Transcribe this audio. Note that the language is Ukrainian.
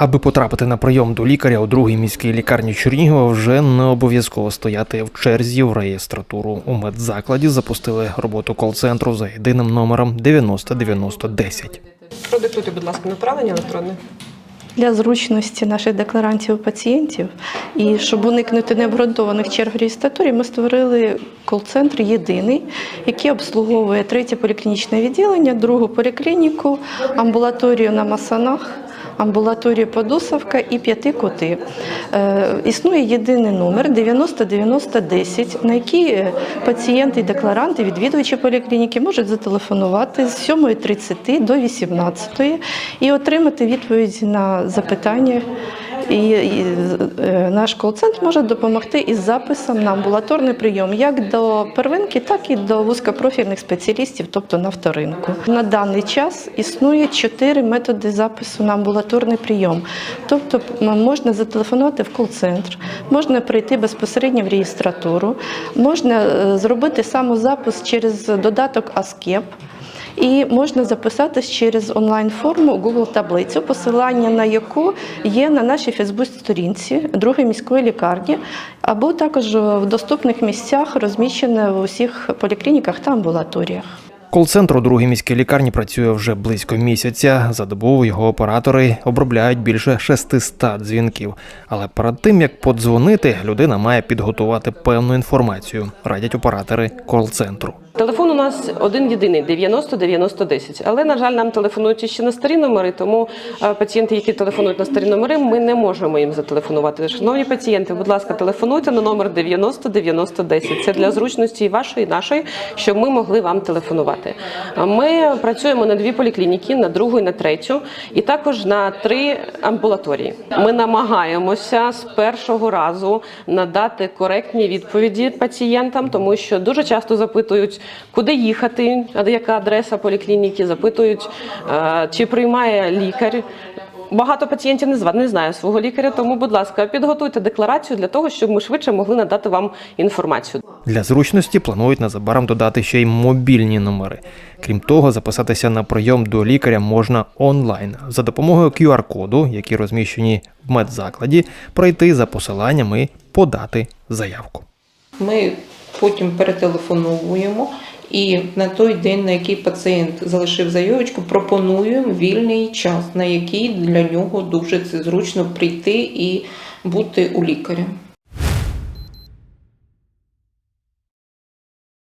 Аби потрапити на прийом до лікаря у другій міській лікарні Чернігова, вже не обов'язково стояти в черзі в реєстратуру. У медзакладі запустили роботу кол-центру за єдиним номером 909010. Продиктуйте, будь ласка, направлення електронне. Для зручності наших декларантів пацієнтів і щоб уникнути необґрунтованих черг в реєстратурі, ми створили кол-центр єдиний, який обслуговує третє поліклінічне відділення, другу поліклініку, амбулаторію на Масанах. Амбулаторію Подусовка і п'яти коти. Е, існує єдиний номер 909010, на який е, пацієнти декларанти, відвідувачі поліклініки можуть зателефонувати з 7.30 до 18.00 і отримати відповідь на запитання. І, і е, наш кол-центр може допомогти із записом на амбулаторний прийом як до первинки, так і до вузькопрофільних спеціалістів, тобто на вторинку. На даний час існує чотири методи запису на амбулаторний прийом. Тобто можна зателефонувати в кол-центр, можна прийти безпосередньо в реєстратуру, можна е, зробити самозапис через додаток Аскеп. І можна записатись через онлайн-форму Google таблицю, посилання на яку є на нашій Фейсбук-сторінці другої міської лікарні, або також в доступних місцях розміщене в усіх поліклініках та амбулаторіях. Кол-центр у другій міській лікарні працює вже близько місяця. За добу його оператори обробляють більше 600 дзвінків. Але перед тим як подзвонити, людина має підготувати певну інформацію, радять оператори кол-центру. Телефон у нас один єдиний 90 90 10. Але на жаль, нам телефонують ще на старі номери, тому пацієнти, які телефонують на старі номери, ми не можемо їм зателефонувати. Шановні пацієнти, будь ласка, телефонуйте на номер 90 90 10. Це для зручності вашої, і нашої, щоб ми могли вам телефонувати. Ми працюємо на дві поліклініки, на другу і на третю, і також на три амбулаторії. Ми намагаємося з першого разу надати коректні відповіді пацієнтам, тому що дуже часто запитують, куди їхати, яка адреса поліклініки, запитують, чи приймає лікар. Багато пацієнтів не не знає свого лікаря, тому, будь ласка, підготуйте декларацію для того, щоб ми швидше могли надати вам інформацію. Для зручності планують незабаром додати ще й мобільні номери. Крім того, записатися на прийом до лікаря можна онлайн за допомогою QR-коду, які розміщені в медзакладі, пройти за посиланням і подати заявку. Ми потім перетелефоновуємо і на той день, на який пацієнт залишив заявочку, пропонуємо вільний час, на який для нього дуже це зручно прийти і бути у лікаря.